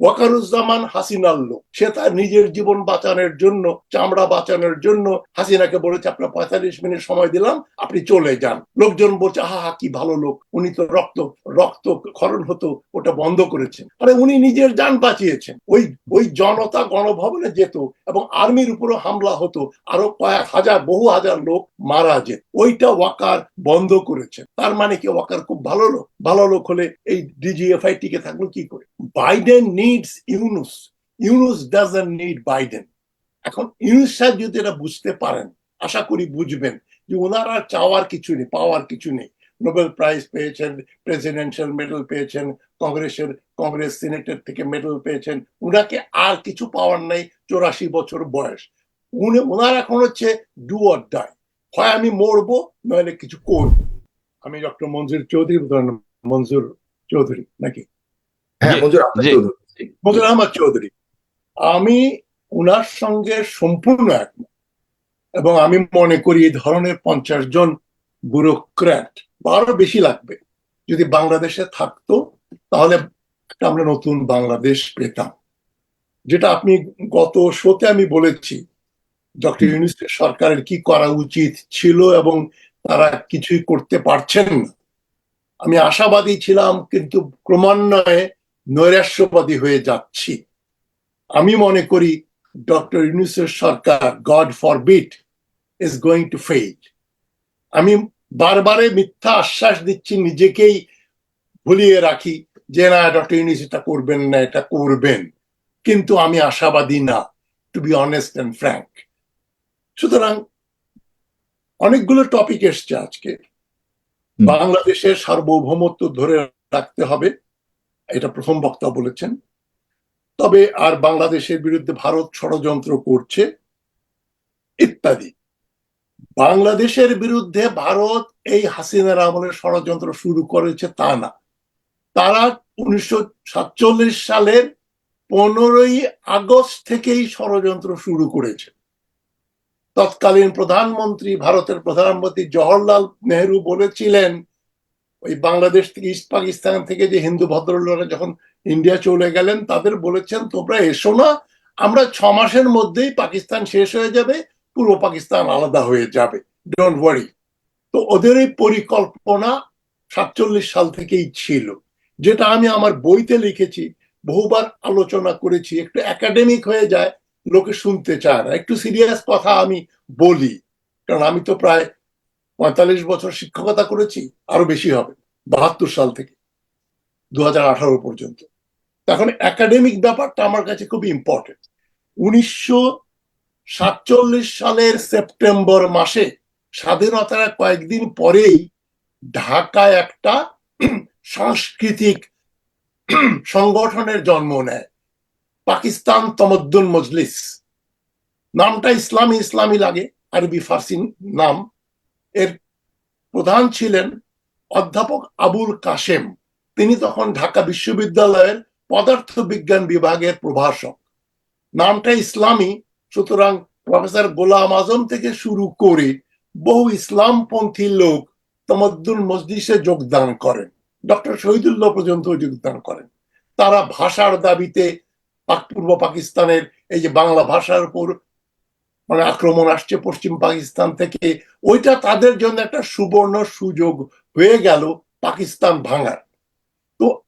ওয়াকারুজ্জামান হাসিনার লোক। সে তার নিজের জীবন বাঁচানোর জন্য, চামড়া বাঁচানোর জন্য হাসিনাকে বলেছে, আপনার পঁয়তাল্লিশ মিনিট সময় দিলাম, আপনি চলে যান। লোকজন বলছে, হা হা, কি ভালো লোক। উনি তো রক্ত রক্ত খরণ হতো, ওটা বন্ধ করেছেন। আরে উনি নিজের যান বাঁচিয়েছেন। ওই ওই জনতা গণভবনে যেত এবং আর্মির উপরও হামলা হতো, আরও কয়েক হাজার, বহু হাজার লোক মারা যেত। ওইটা ওয়াকার বন্ধ করেছেন তার মানে কি ওয়াকার খুব ভালো লোক? ভালো লোক হলে এই ডিজিএফআই টিকে থাকল কি করে? Biden needs Yunus Yunus doesn't need Biden এখন ইউনুস সাহেব যদি এটা বুঝতে পারেন আশা করি বুঝবেন যে ওনারা চাওয়ার কিছু নেই পাওয়ার কিছু নেই। নোবেল প্রাইজ পেয়েছেন প্রেসিডেন্সিয়াল মেডেল পেয়েছেন কংগ্রেসের কংগ্রেস সিনেটের থেকে মেডেল পেয়েছেন। উনাকে আর কিছু পাওয়ার নাই চৌরাশি বছর বয়স। উনি ওনার এখন হচ্ছে ডু অর ডাই হয় আমি মরবো নইলে কিছু করব। আমি ডক্টর মঞ্জুর চৌধুরী মঞ্জুর চৌধুরী নাকি? হ্যাঁ চৌধুরী। আহমদ চৌধুরী। আমি উনার সঙ্গে সম্পূর্ণ একমত। এবং আমি মনে করি এই ধরনের পঞ্চাশ জন ব্যুরোক্র্যাট বা আরও বেশি লাগবে। যদি বাংলাদেশে থাকতো তাহলে একটা আমরা নতুন বাংলাদেশ পেতাম। যেটা আপনি গত শোতে আমি বলেছি ডক্টর ইউনুসের সরকারের কি করা উচিত ছিল এবং তারা কিছুই করতে পারছেন না। আমি আশাবাদী ছিলাম কিন্তু ক্রমান্বয়ে নৈরাশ্যবাদী হয়ে যাচ্ছি। আমি মনে করি ডক্টর ইউনুসের সরকার God forbid is going to fail আমি বারবারে মিথ্যা আশ্বাস দিচ্ছি নিজেকেই ভুলিয়ে রাখি যে না ডক্টর ইউনুস এটা করবেন না এটা করবেন। কিন্তু আমি আশাবাদী না to be honest and frank সুতরাং অনেকগুলো টপিক এসছে আজকে। বাংলাদেশের সার্বভৌমত্ব ধরে রাখতে হবে। এটা প্রথম বক্তা বলেছেন। তবে আর বাংলাদেশের বিরুদ্ধে ভারত ষড়যন্ত্র করছে ইত্যাদি। বাংলাদেশের বিরুদ্ধে ভারত এই হাসিনার আমলের ষড়যন্ত্র শুরু করেছে তা না। তারা উনিশশো সাতচল্লিশ সালের পনেরোই আগস্ট থেকেই ষড়যন্ত্র শুরু করেছে। তৎকালীন প্রধানমন্ত্রী, ভারতের প্রধানমন্ত্রী জওহরলাল নেহরু বলেছিলেন ওই বাংলাদেশ থেকে, ইস্ট পাকিস্তান থেকে যে হিন্দু ভদ্রলোকরা যখন ইন্ডিয়া চলে গেলেন, তাদের বলেছেন, তোমরা এসো না, আমরা ছ মাসের মধ্যেই পাকিস্তান শেষ হয়ে যাবে, পূর্ব পাকিস্তান আলাদা হয়ে যাবে। ডোন্ট ওয়ারি তো ওদের এই পরিকল্পনা সাতচল্লিশ সাল থেকেই ছিল, যেটা আমি আমার বইতে লিখেছি, বহুবার আলোচনা করেছি, একটু একাডেমিক হয়ে যায়, লোকে শুনতে চায় না। একটু সিরিয়াস কথা আমি বলি, কারণ আমি তো প্রায় পঁয়তাল্লিশ বছর শিক্ষকতা করেছি, আরও বেশি হবে, বাহাত্তর সাল থেকে দু পর্যন্ত। এখন একাডেমিক ব্যাপারটা আমার কাছে খুব ইম্পর্টেন্ট উনিশশো সাতচল্লিশ সালের সেপ্টেম্বর মাসে স্বাধীনতার কয়েকদিন পরেই ঢাকায় একটা সাংস্কৃতিক সংগঠনের জন্ম নেয়, পাকিস্তান তমদ্দুন মজলিস। নামটা ইসলামী ইসলামী লাগে, আরবি, ফার্সি নাম। এর প্রধান ছিলেন অধ্যাপক আবুল কাশেম। তিনি তখন ঢাকা বিশ্ববিদ্যালয়ের পদার্থ বিজ্ঞান বিভাগের প্রভাষক। নামটা ইসলামী, সুতরাং প্রফেসর গোলাম আজম থেকে শুরু করে বহু ইসলামপন্থী লোক তমদ্দুল মজলিসে যোগদান করেন। ডক্টর শহীদুল্লাহ পর্যন্ত যোগদান করেন। তারা ভাষার দাবিতে পূর্ব পাকিস্তানের এই যে বাংলা ভাষার উপর মানে আক্রমণ আসছে পশ্চিম পাকিস্তান থেকে। ওইটা তাদের জন্য একটা সুবর্ণ সুযোগ হয়ে গেল পাকিস্তান ভাঙার। তো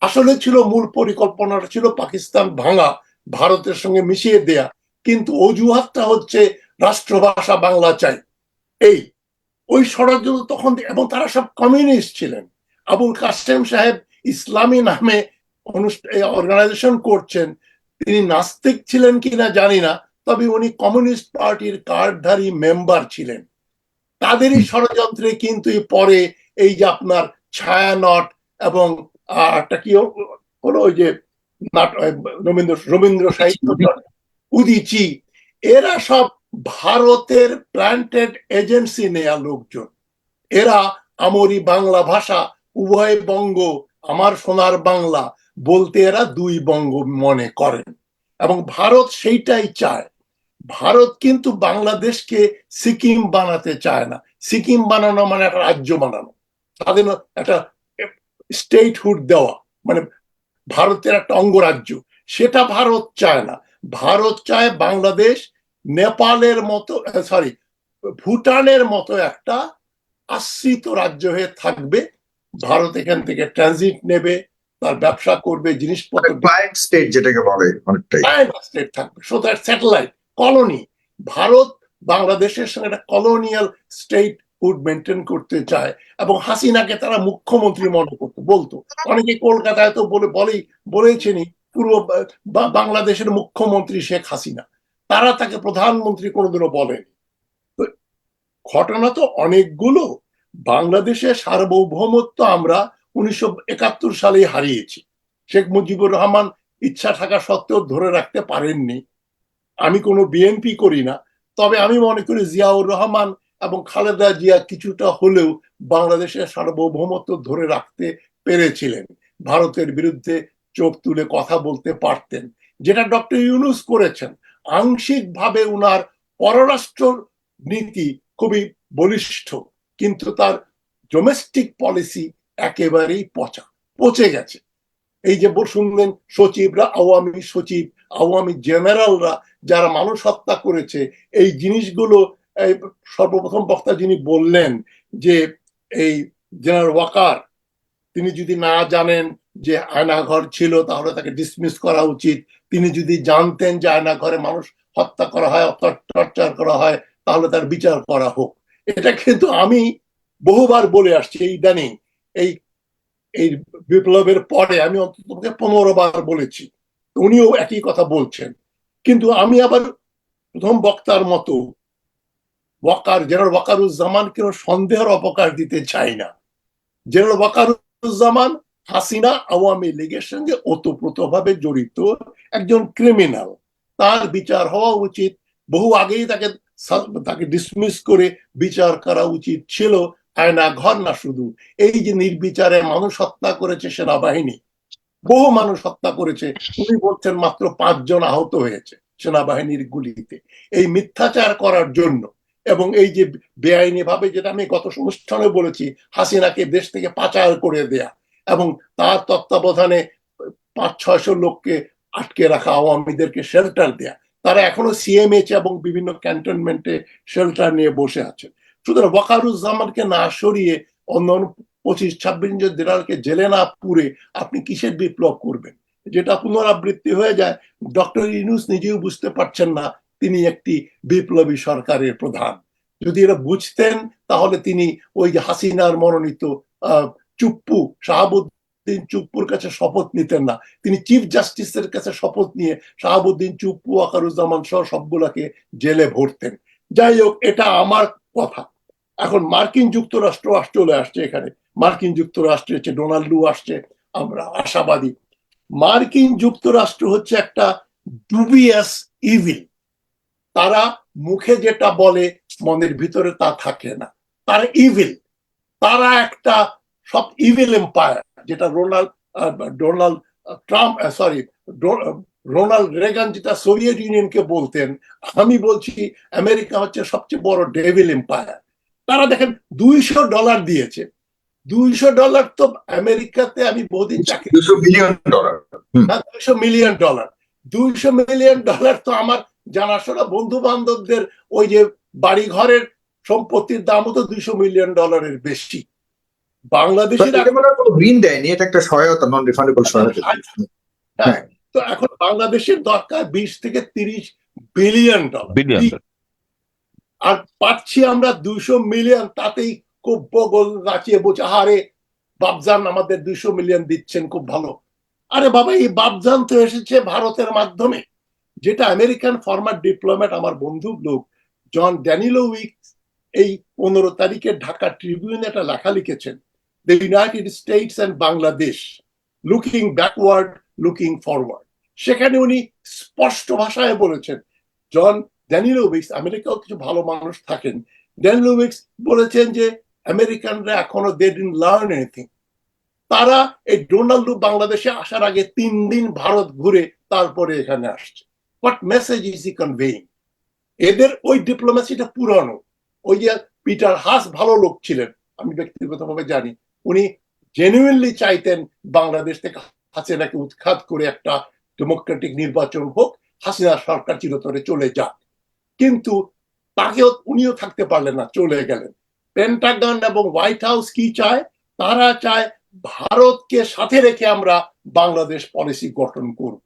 আসলে ছিল মূল পরিকল্পনাটা ছিল পাকিস্তান ভাঙা, ভারতের সঙ্গে মিশিয়ে দেয়া। কিন্তু অজুহাতটা হচ্ছে রাষ্ট্রভাষা বাংলা চাই। এই, ওই ষড়যন্ত্র তখন এবং তারা সব কমিউনিস্ট ছিলেন। আবুল কাসেম সাহেব ইসলামী নামে অর্গানাইজেশন করছেন। তিনি নাস্তিক ছিলেন কিনা জানি না। তবে উনি কমিউনিস্ট পার্টির কার্ডধারী মেম্বার ছিলেন। তাদেরই ষড়যন্ত্রে কিন্তু পরে এই যে আপনার ছায়ানট এবং একটা কি হলো ওই যে রবীন্দ্র রবীন্দ্র সাহিত্য উদিচি। এরা সব ভারতের প্ল্যান্টেড এজেন্সি নেয়া লোকজন। এরা আমরি বাংলা ভাষা উভয় বঙ্গ আমার সোনার বাংলা বলতে এরা দুই বঙ্গ মনে করেন। এবং ভারত সেইটাই চায়। ভারত কিন্তু বাংলাদেশকে সিকিম বানাতে চায় না। সিকিম বানানো মানে একটা রাজ্য বানানো। তাদের একটা স্টেটহুড দেওয়া। মানে ভারতের একটা অঙ্গরাজ্য। সেটা ভারত চায় না। ভারত চায় বাংলাদেশ নেপালের মতো সরি ভুটানের মতো একটা আশ্রিত রাজ্য হয়ে থাকবে। ভারত এখান থেকে ট্রানজিট নেবে তার ব্যবসা করবে জিনিসপত্র ক্লায়েন্ট স্টেট যেটাকে বলে অনেকটাই। স্টেট থাকবে। So that satellite colony. Bharat বাংলাদেশের সঙ্গে একটা কলোনিয়াল স্টেট হুড মেনটেন করতে চায় এবং হাসিনাকে তারা মুখ্যমন্ত্রী মনে করতো, বলতো। অনেকে কলকাতায় তো বলে, বলেই বলেছেনই পূর্ব বাংলাদেশের মুখ্যমন্ত্রী শেখ হাসিনা। তারা তাকে প্রধানমন্ত্রী কোনোদিনও বলেনি। ঘটনা তো অনেকগুলো। বাংলাদেশের সার্বভৌমত্ব আমরা উনিশশো একাত্তর সালে হারিয়েছি। শেখ মুজিবুর রহমান ইচ্ছা থাকা সত্ত্বেও ধরে রাখতে পারেননি। আমি কোনো বিএনপি করি না, তবে আমি মনে করি জিয়াউর রহমান এবং খালেদা জিয়া কিছুটা হলেও বাংলাদেশের সার্বভৌমত্ব ধরে রাখতে পেরেছিলেন। ভারতের বিরুদ্ধে চোখ তুলে কথা বলতে পারতেন, যেটা ডক্টর ইউনুস করেছেন। আংশিকভাবে উনার পররাষ্ট্র নীতি খুবই বলিষ্ঠ, কিন্তু তার ডোমেস্টিক পলিসি একেবারেই পচা, পচে গেছে। এই যে শুনলেন সচিবরা, আওয়ামী সচিব, আওয়ামী জেনারেলরা যারা মানুষ হত্যা করেছে, এই জিনিসগুলো সর্বপ্রথম বক্তা যিনি বললেন যে এই জেনারেল ওয়াকার, তিনি যদি না জানেন যে আয়নাঘর ছিল, তাহলে তাকে ডিসমিস করা উচিত। তিনি যদি জানতেন যে আয়নাঘরে মানুষ হত্যা করা হয় টর্চার করা হয়, তাহলে তার বিচার করা হোক। এটা কিন্তু আমি বহুবার বলে আসছি, এই ইদানিং এই এই বিপ্লবের পরে আমি অন্তত পনেরো বার বলেছি। উনিও একই কথা বলছেন। কিন্তু আমি আবার প্রথম বক্তার মতো ওয়াকার, জেনারেল ওয়াকারুজ্জামান কেন সন্দেহের অপকার দিতে চাই না। জেনারেল ওয়াকারুজ্জামান হাসিনা আওয়ামী লীগের সঙ্গে ওতপ্রোতভাবে জড়িত একজন ক্রিমিনাল। তার বিচার হওয়া উচিত। বহু আগেই তাকে তাকে ডিসমিস করে বিচার করা উচিত ছিল। আয়না ঘর না শুধু। এই যে নির্বিচারে মানুষ হত্যা করেছে সেনাবাহিনী, বহু মানুষ হত্যা করেছে। উনি বলছেন মাত্র পাঁচজন আহত হয়েছে সেনাবাহিনীর গুলিতে। এই মিথ্যাচার করার জন্য এবং এই যে বেআইনি ভাবে যেটা আমি গত অনুষ্ঠানে বলেছি, হাসিনাকে দেশ থেকে পাচার করে দেয়া এবং তার তত্ত্বাবধানে পাঁচ, ছয়শো লোককে আটকে রাখা, আওয়ামীদেরকে শেল্টার দেয়া। তারা এখনও সিএমএইচ এবং বিভিন্ন ক্যান্টনমেন্টে শেল্টার নিয়ে বসে আছেন। সুতরাং ওয়াকারুজ্জামানকে না সরিয়ে অন্য পঁচিশ, ছাব্বিশ জন জেনারেলকে জেলে না পুরে আপনি কিসের বিপ্লব করবেন? যেটা পুনরাবৃত্তি হয়ে যায়, ডক্টর ইনুস নিজেও বুঝতে পারছেন না তিনি একটি বিপ্লবী সরকারের প্রধান। যদি এরা বুঝতেন, তাহলে তিনি ওই যে হাসিনার মনোনীত চুপ্পু, শাহাবুদ্দিন চুপ্পুর কাছে শপথ নিতেন না। তিনি চিফ জাস্টিসের কাছে শপথ নিয়ে শাহাবুদ্দিন চুপ্পু আকারুজ্জামান সহ সবগুলাকে জেলে ভরতেন। যাই হোক, এটা আমার কথা। এখন মার্কিন যুক্তরাষ্ট্র আস- চলে আসছে এখানে। মার্কিন যুক্তরাষ্ট্রে হচ্ছে ডোনাল্ড আসছে, আমরা আশাবাদী। মার্কিন যুক্তরাষ্ট্র হচ্ছে একটা ডুবিয়াস ইভিল। তারা মুখে যেটা বলে, মনের ভিতরে তা থাকে না। তারা ইভিল। তারা একটা সব ইভিল এম্পায়ার, যেটা Ronald Donald Trump sorry Ronald Reagan যেটা সোভিয়েত ইউনিয়নকে বলতেন, আমি বলছি আমেরিকা হচ্ছে সবচেয়ে বড় ডেভিল এম্পায়ার। তারা দেখেন দুইশো ডলার দিয়েছে। দুইশো ডলার তো আমেরিকাতে আমি বহুদিন চাকরি দুশো বিলিয়ন ডলার। দুইশো মিলিয়ন ডলার। দুইশো মিলিয়ন ডলার তো আমার জানাশোনা বন্ধু বান্ধবদের ওই যে বাড়ি ঘরের সম্পত্তির দামও তো দুইশো মিলিয়ন ডলারের বেশি। বাংলাদেশের মনে হয় কোনো ঋণ দেয়নি এটা একটা সহায়তা নন রিফান্ডেবল সহায়তা হ্যাঁ, তো এখন বাংলাদেশের দরকার বিশ থেকে তিরিশ বিলিয়ন ডলার। বিলিয়ন আর পাচ্ছি আমরা দুইশো মিলিয়ন তাতেই খুব বগল নাচিয়ে বলছে হারে বাবজান আমাদের দুইশো মিলিয়ন দিচ্ছেন, খুব ভালো। আরে বাবা, এই বাবজান তো এসেছে ভারতের মাধ্যমে। যেটা আমেরিকান ফর্মার ডিপ্লোম্যাট আমার বন্ধু লোক, জন ড্যানিলো উইক এই পনেরো তারিখে ঢাকা ট্রিবিউন একটা লেখা লিখেছেন the United States and Bangladesh looking backward looking forward সেখানে উনি স্পষ্ট ভাষায় বলেছেন, জন ড্যানিলোভিক্স আমেরিকাও কিছু ভালো মানুষ থাকেন। ড্যানিলোভিক্স বলেছেন যে, আমেরিকানরা এখনও দে ডিন লার্ন এনিথিং তারা এই ডোনাল্ড বাংলাদেশে আসার আগে তিন দিন ভারত ঘুরে তারপরে এখানে আসছে। What message is he conveying এদের ওই ডিপ্লোমেসিটা পুরানো। ওই যে পিটার হাস ভালো লোক ছিলেন, আমি ব্যক্তিগতভাবে জানি। উনি জেনুইনলি চাইতেন বাংলাদেশ থেকে হাসিনাকে উৎখাত করে একটা ডেমোক্রেটিক নির্বাচন হোক হাসিনা সরকার চিরতরে চলে যাক। কিন্তু তাকেও উনিও থাকতে পারলেন না, চলে গেলেন। পেন্টাগন এবং হোয়াইট হাউস কি চায়? তারা চায় ভারতকে সাথে রেখে আমরা বাংলাদেশ পলিসি গঠন করব।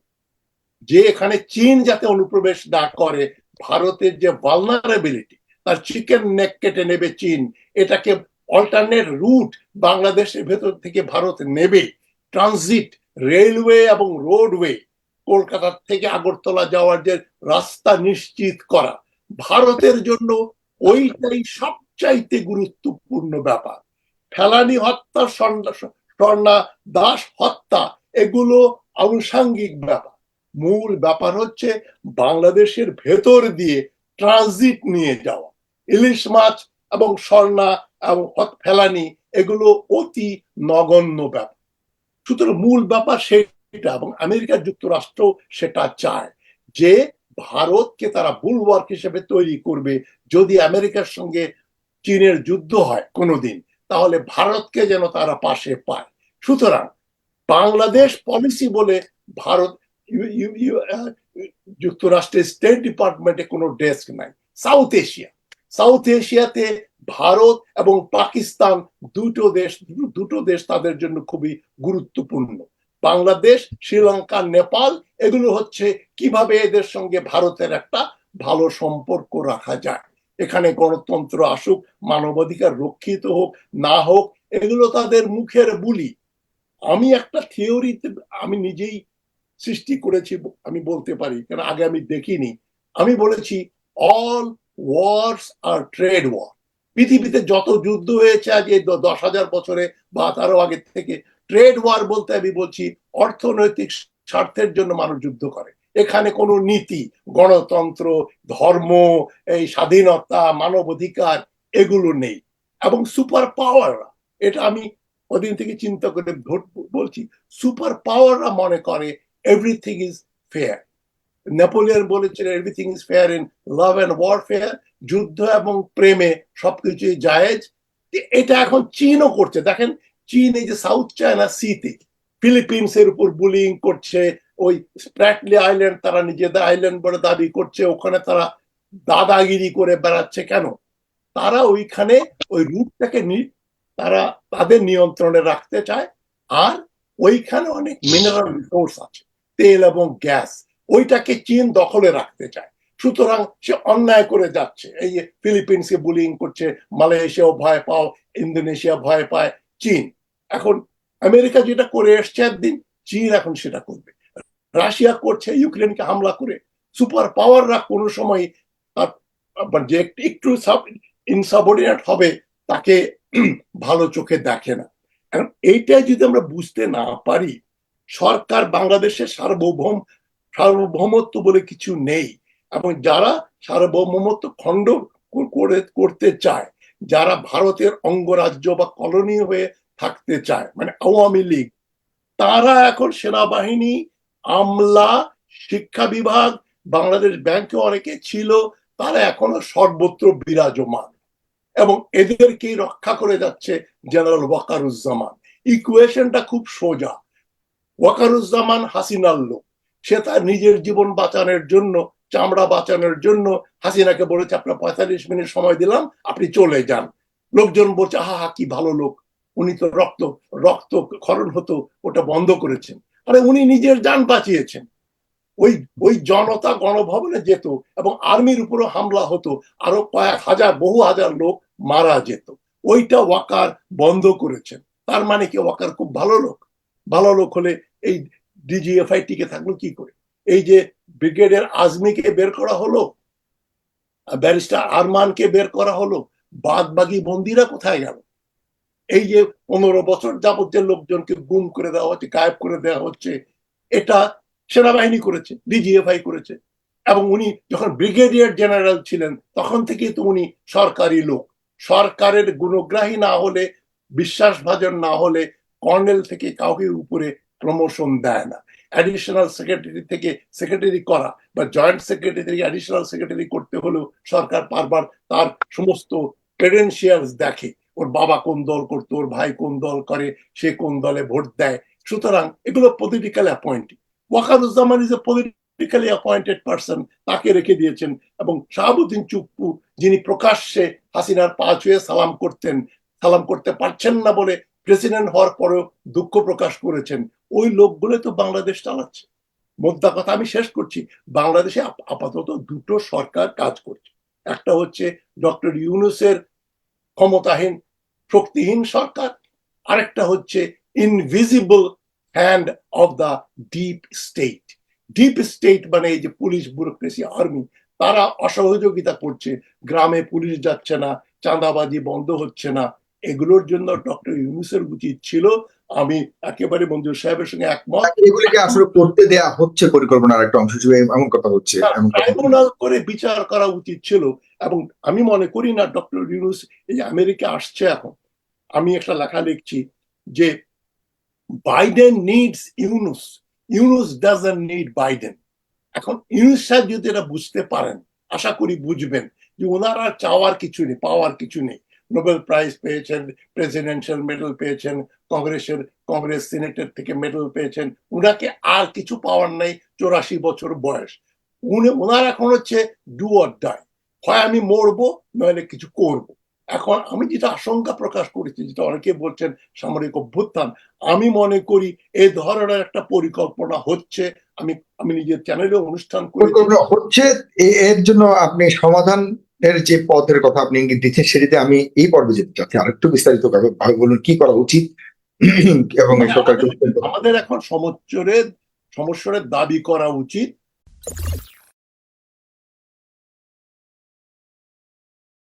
যে এখানে চীন যাতে অনুপ্রবেশ না করে, ভারতের যে ভালনারেবিলিটি তার চিকেন নেক কেটে নেবে চীন, এটাকে অল্টারনেট রুট বাংলাদেশের ভেতর থেকে ভারত নেবে। ট্রানজিট রেলওয়ে এবং রোডওয়ে কলকাতা থেকে আগরতলা যাওয়ার যে রাস্তা নিশ্চিত করা, ভারতের জন্য ওইটাই সবচাইতে গুরুত্বপূর্ণ ব্যাপার। ফেলানি হত্যা স্বর্ণা দাস হত্যা, এগুলো আনুষাঙ্গিক ব্যাপার। মূল ব্যাপার হচ্ছে বাংলাদেশের ভেতর দিয়ে ট্রানজিট নিয়ে যাওয়া। ইলিশ মাছ এবং স্বর্ণা এবং ফেলানি, এগুলো অতি নগণ্য ব্যাপার। সুতরাং মূল ব্যাপার সেটা এবং আমেরিকা যুক্তরাষ্ট্র সেটা চায় যে ভারতকে তারা বুলওয়ার্ক হিসেবে তৈরি করবে। যদি আমেরিকার সঙ্গে চীনের যুদ্ধ হয় কোনোদিন, তাহলে ভারতকে যেন তারা পাশে পায়। সুতরাং বাংলাদেশ পলিসি বলে ভারত যুক্তরাষ্ট্রের স্টেট ডিপার্টমেন্টে কোনো ডেস্ক নাই। সাউথ এশিয়া সাউথ এশিয়াতে ভারত এবং পাকিস্তান দুটো দেশ দুটো দেশ তাদের জন্য খুবই গুরুত্বপূর্ণ। বাংলাদেশ, শ্রীলঙ্কা, নেপাল, এগুলো হচ্ছে কীভাবে এদের সঙ্গে ভারতের একটা ভালো সম্পর্ক রাখা যায়। এখানে গণতন্ত্র আসুক, মানবাধিকার রক্ষিত হোক, না হোক, এগুলো তাদের মুখের বুলি। আমি একটা থিওরিতে, আমি নিজেই সৃষ্টি করেছি, আমি বলতে পারি কারণ আগে আমি দেখিনি। আমি বলেছি অল ওয়ার্স আর ট্রেড ওয়ার পৃথিবীতে যত যুদ্ধ হয়েছে আজ এই দশ হাজার বছরে বা তারও আগে থেকে ট্রেড ওয়ার বলতে আমি বলছি অর্থনৈতিক স্বার্থের জন্য মানুষ যুদ্ধ করে। এখানে কোনো নীতি, গণতন্ত্র, ধর্ম, এই স্বাধীনতা মানবাধিকার এগুলো নেই। এবং সুপার পাওয়াররা এটা আমি ওদিন থেকে চিন্তা করে বলছি, সুপার পাওয়াররা মনে করে এভরিথিং ইজ ফেয়ার নেপোলিয়ন বলেছিলেন everything is fair in love and warfare যুদ্ধ এবং প্রেমে সবকিছুই জায়েজ। এটা এখন চীনও করছে। দেখেন চীন এই যে সাউথ চায়না সিতে ফিলিপিন্স এর উপর বুলিং করছে, ওই স্প্র্যাটলি আইল্যান্ড তারা নিজেদের আইল্যান্ড বলে দাবি করছে, ওখানে তারা দাদাগিরি করে বেড়াচ্ছে কেন? তারা ওইখানে ওই রুটটাকে তারা তাদের নিয়ন্ত্রণে রাখতে চায়, আর ওইখানে অনেক মিনারেল রিসোর্স আছে, তেল এবং গ্যাস ওইটাকে চীন দখলে রাখতে চায়। সুতরাং সে অন্যায় করে যাচ্ছে। এই ফিলিপিন্সকে বুলিং করছে মালয়েশিয়াও ভয় পাও ইন্দোনেশিয়া ভয় পায়, চীন। এখন আমেরিকা যেটা করে এসছে একদিন, চীন এখন সেটা করবে। রাশিয়া করছে, ইউক্রেনকে হামলা করে। সুপার পাওয়াররা কোনো সময় মানে যে একটু- একটু সাব ইনসাবঅর্ডিনেট হবে, তাকে ভালো চোখে দেখে না। এইটাই যদি আমরা বুঝতে না পারি, সরকার বাংলাদেশের সার্বভৌম, সার্বভৌমত্ব বলে কিছু নেই। এবং যারা সার্বভৌমত্ব খণ্ড করে, করতে চায়, যারা ভারতের অঙ্গরাজ্য বা কলোনি হয়ে থাকতে চায়। মানে আওয়ামী লীগ, তারা এখন সেনাবাহিনী, আমলা, শিক্ষা বিভাগ, বাংলাদেশ ব্যাংকে অনেকে ছিল, তারা এখনও সর্বত্র বিরাজমান। এবং এদেরকেই রক্ষা করে যাচ্ছে জেনারেল ওয়াকারুজ্জামান। ইকুয়েশনটা খুব সোজা। ওয়াকারুজ্জামান হাসিনার লোক। সে তার নিজের জীবন বাঁচানোর জন্য, চামড়া বাঁচানোর জন্য হাসিনাকে বলেছে, আপনার পঁয়তাল্লিশ মিনিট সময় দিলাম, আপনি চলে যান। লোকজন বলছে হা হা কি ভালো লোক। উনি তো রক্ত রক্ত খরণ হতো, ওটা বন্ধ করেছেন। আরে উনি নিজের যান বাঁচিয়েছেন। ওই ওই জনতা গণভবনে যেত এবং আর্মির উপরও হামলা হতো, আরও কয়েক হাজার, বহু হাজার লোক মারা যেত। ওইটা ওয়াকার বন্ধ করেছেন। তার মানে কি ওয়াকার খুব ভালো লোক? ভালো লোক হলে এই ডিজিএফআই টিকে থাকল কি করে? এই যে ব্রিগেডের আজমিকে বের করা হলো, ব্যারিস্টার আরমানকে বের করা হলো বাদ বাকি বন্দিরা কোথায় গেল? এই যে পনেরো বছর যাবত যে লোকজনকে গুম করে দেওয়া হচ্ছে, গায়েব করে দেওয়া হচ্ছে, এটা সেনাবাহিনী করেছে ডিজিএফআই করেছে। এবং উনি যখন ব্রিগেডিয়ার জেনারেল ছিলেন, তখন থেকেই তো উনি সরকারি লোক। সরকারের গুণগ্রাহী না হলে, বিশ্বাসভাজন না হলে, কর্নেল থেকে কাউকে উপরে প্রমোশন দেয় না। অ্যাডিশনাল সেক্রেটারি থেকে সেক্রেটারি করা বা জয়েন্ট সেক্রেটারি থেকে অ্যাডিশনাল সেক্রেটারি করতে হলেও সরকার বারবার তার সমস্ত ক্রেডেন্সিয়ালস দেখে। ওর বাবা কোন দল করতো, ওর ভাই কোন দল করে, সে কোন দলে ভোট দেয়। সুতরাং এগুলো political appointing Wakeruzzaman is a politically appointed person তাকে রেখে দিয়েছেন। এবং শাহাবুদ্দিন চুপ্পু, যিনি প্রকাশ্যে হাসিনার পা ছুঁয়ে সালাম করতেন, সালাম করতে পারছেন না বলে প্রেসিডেন্ট হওয়ার পরেও দুঃখ প্রকাশ করেছেন। ওই লোকগুলো তো বাংলাদেশ চালাচ্ছে। মোদ্দা কথা আমি শেষ করছি। বাংলাদেশে আপাতত দুটো সরকার কাজ করছে। একটা হচ্ছে ডক্টর ইউনুসের ক্ষমতাহীন শক্তিহীন সরকার। আরেকটা হচ্ছে invisible hand of the deep state deep state মানে এই যে পুলিশ ব্যুরোক্রেসি আর্মি তারা অসহযোগিতা করছে। গ্রামে পুলিশ যাচ্ছে না, চাঁদাবাজি বন্ধ হচ্ছে না। এগুলোর জন্য ডক্টর ইউনুসের উচিত ছিল আমি একেবারে মঞ্জুর সাহেবের সঙ্গে একমত। এগুলিকে আসলে করতে দেয়া হচ্ছে পরিকল্পনার একটা অংশ হিসেবে এমন কথা হচ্ছে ট্রাইব্যুনাল করে বিচার করা উচিত ছিল এবং আমি মনে করি না ডক্টর ইউনুস এই আমেরিকা আসছে এখন। আমি একটা লেখা লিখছি যে Biden needs Yunus Yunus doesn't need Biden এখন ইউনুস সাহেব যদি এটা বুঝতে পারেন আশা করি বুঝবেন যে ওনার আর চাওয়ার কিছু নেই পাওয়ার কিছু নেই। নোবেল প্রাইজ পেয়েছেন প্রেসিডেন্সিয়াল মেডেল পেয়েছেন কংগ্রেসের কংগ্রেস সিনেটের থেকে মেডেল পেয়েছেন। উনাকে আর কিছু পাওয়ার নাই, চৌরাশি বছর বয়স। উনি ওনার এখন হচ্ছে ডু অর ডাই হয় আমি মরবো, নইলে কিছু করব। এখন আমি যেটা আশঙ্কা প্রকাশ করেছি, যেটা অনেকে বলছেন, সামরিক অভ্যুত্থান, আমি মনে করি এই ধরনের একটা পরিকল্পনা হচ্ছে। আমি আমি নিজের চ্যানেলে অনুষ্ঠান পরিকল্পনা হচ্ছে, এ- এর জন্য আপনি সমাধান এর যে পথের কথা আপনি ইঙ্গিত দিচ্ছেন সেটিতে আমি এই পর্বে যেতে চাচ্ছি। আর একটু বিস্তারিত ভাবে বলুন কি করা উচিত এবং সরকারকে আমাদের এখন সমস্যরের সমস্যরের দাবি করা উচিত।